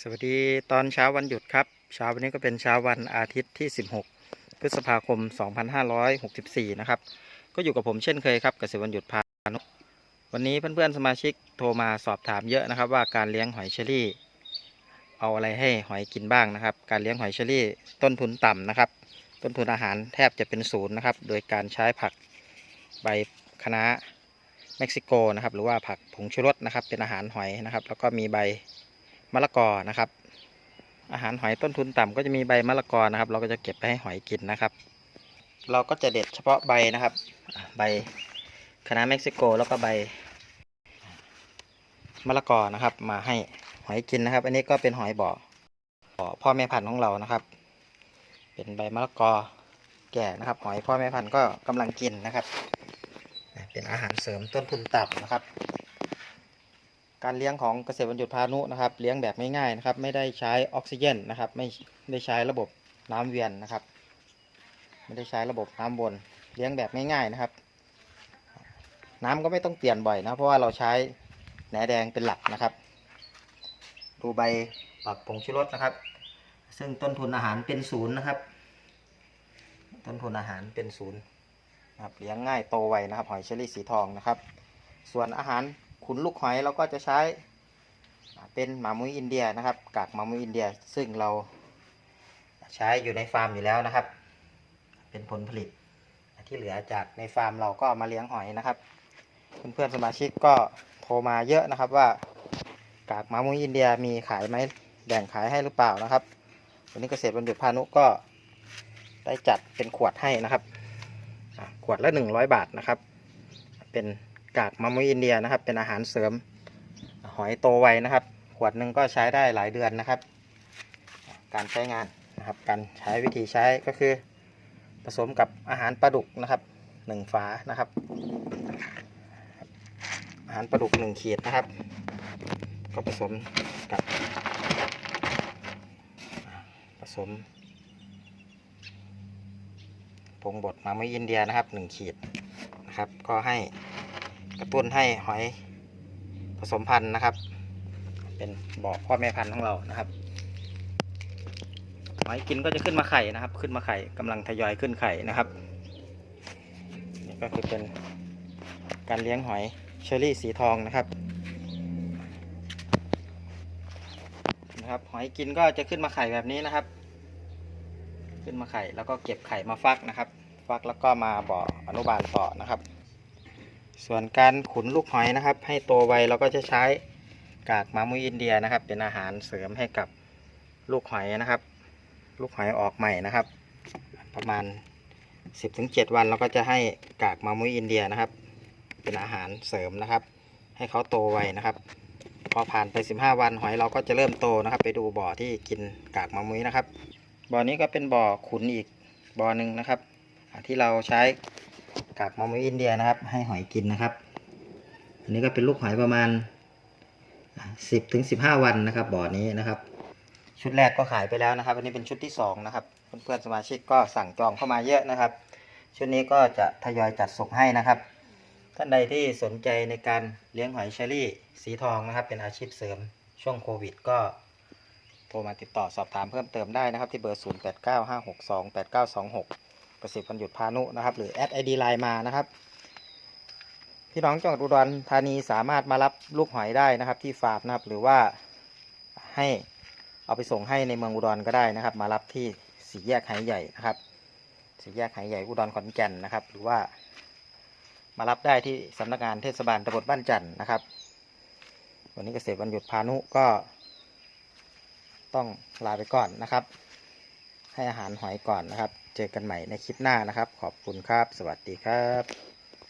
สวัสดีตอนเช้าวันหยุดครับ เช้าวันนี้ก็เป็นเช้าวันอาทิตย์ที่ 16 พฤษภาคม 2564 นะครับ ก็อยู่กับผมเช่นเคยครับเกษตรวันหยุดพานุวันนี้เพื่อนๆสมาชิกโทรมาสอบถามเยอะนะครับ ว่าการเลี้ยงหอยเชอรี่ เอาอะไรให้หอยกินบ้างนะครับ การเลี้ยงหอยเชอรี่ ต้นทุนต่ำนะครับ ต้นทุนอาหารแทบจะเป็นศูนย์นะครับ โดยการใช้ผักใบคะน้าเม็กซิโกนะครับ หรือว่าผักผงชูรสนะครับ เป็นอาหารหอยนะครับ แล้วก็มีใบ มะละกอนะครับ อาหารหอยต้นทุนต่ำก็จะมีใบมะละกอนะครับ เราก็จะเก็บไปให้หอยกินนะครับ เราก็จะเด็ดเฉพาะใบนะครับ ใบคะน้าเม็กซิโกแล้วก็ใบมะละกอนะครับ มาให้หอยกินนะครับ อันนี้ก็เป็นหอยบ่อบ่อพ่อแม่พันธุ์ของเรานะครับ เป็นใบมะละกอแก่นะครับ หอยพ่อแม่พันธุ์ก็กำลังกินนะครับ เป็นอาหารเสริมต้นทุนต่ำนะครับ การเลี้ยงของเกษตรบรรยุทธ์พานุนะครับ เลี้ยงแบบง่ายๆนะครับ ไม่ได้ใช้ออกซิเจนนะครับ ไม่ได้ใช้ระบบน้ำเวียนนะครับ ไม่ได้ใช้ระบบน้ำวนเลี้ยงแบบง่ายๆนะครับ น้ำก็ไม่ต้องเปลี่ยนบ่อยนะ เพราะว่าเราใช้แหนแดงเป็นหลักนะครับ ดูใบปักผงชูรสนะครับ ซึ่งต้นทุนอาหารเป็นศูนย์นะครับ ต้นทุนอาหารเป็นศูนย์นะครับเลี้ยงง่ายโตไวนะครับ หอยเชอรี่สีทองนะครับ ส่วนอาหาร ขุนลูกหอยเราก็จะใช้เป็นหมามุ้ยอินเดียนะครับกากหมามุ้ยอินเดียซึ่งเราใช้อยู่ในฟาร์มอยู่แล้วนะครับ เป็นผลผลิตที่เหลือจากในฟาร์มเราก็มาเลี้ยงหอยนะครับ เพื่อนๆสมาชิกก็โทรมาเยอะนะครับว่ากากหมามุ้ยอินเดียมีขายไหมแบ่งขายให้หรือเปล่านะครับวันนี้เกษตรบรรจุพานุก็ได้จัดเป็นขวดให้นะครับขวดละ 100 บาทนะครับ เป็น กากมะมุยอินเดียนะครับ เป็นอาหารเสริมหอยโตไวนะครับ ขวดหนึ่งก็ใช้ได้หลายเดือนนะครับ การใช้งานนะครับ การใช้วิธีใช้ก็คือ ผสมกับอาหารปลาดุกนะครับหนึ่งฝานะครับ อาหารปลาดุกหนึ่งขีดนะครับ ก็ผสมกับ ผสมผงบดมะมุยอินเดียนะครับหนึ่งขีดนะครับ ก็ให้ กระตุ้นให้หอยผสมพันธุ์นะครับ เป็นบ่อพ่อแม่พันธุ์ของเรานะครับหอยกินก็จะขึ้นมาไข่นะครับ ขึ้นมาไข่กำลังทยอยขึ้นไข่นะครับนี่ก็คือเป็นการเลี้ยงหอยเชอรี่สีทองนะครับนะครับ หอยกินก็จะขึ้นมาไข่แบบนี้นะครับ ขึ้นมาไข่แล้วก็เก็บไข่มาฟักนะครับ ฟักแล้วก็มาบ่ออนุบาลต่อนะครับ ส่วนการขุนลูกหอยนะครับ ให้โตไวเราก็จะใช้กากมามุยอินเดียนะครับ เป็นอาหารเสริมให้กับลูกหอยนะครับ ลูกหอยออกใหม่นะครับ ประมาณ 10-7 วันเราก็จะให้กากมามุยอินเดียนะครับ เป็นอาหารเสริมนะครับ ให้เขาโตไวนะครับพอผ่านไป 15 วันหอยเราก็จะเริ่มโตนะครับ ไปดูบ่อที่กินกากมามุยนะครับ บ่อนี้ก็เป็นบ่อขุนอีกบ่อหนึ่งนะครับ ที่เราใช้ กากมอมอินเดียนะครับ ให้หอยกินนะครับ อันนี้ก็เป็นลูกหอยประมาณสิบถึงสิบห้าวันนะครับ บ่อนี้นะครับ ชุดแรกก็ขายไปแล้วนะครับ อันนี้เป็นชุดที่สองนะครับเพื่อนๆสมาชิกก็สั่งจองเข้ามาเยอะนะครับ ชุดนี้ก็จะทยอยจัดส่งให้นะครับ ท่านใดที่สนใจในการเลี้ยงหอยเชอรี่สีทองนะครับ เป็นอาชีพเสริมช่วงโควิดก็โทรมาติดต่อสอบถามเพิ่มเติมได้นะครับ ที่เบอร์ 0 เกษตรวันหยุดพานุนะครับ หรือแอดไอดีไลน์มานะครับ พี่น้องจังหวัดอุดรธานีสามารถมารับลูกหอยได้นะครับ ที่ฟาร์มนะครับ หรือว่าให้เอาไปส่งให้ในเมืองอุดรก็ได้นะครับ มารับที่สี่แยกไหใหญ่นะครับสี่แยกไหใหญ่อุดรขอนแก่นนะครับ หรือว่ามารับได้ที่สำนักงานเทศบาลตำบลบ้านจันทร์นะครับ วันนี้เกษตรวันหยุดพานุก็ ต้องลาไปก่อนนะครับ ให้อาหารหอยก่อนนะครับ เจอกันใหม่ในคลิปหน้านะครับ ขอบคุณครับ สวัสดีครับ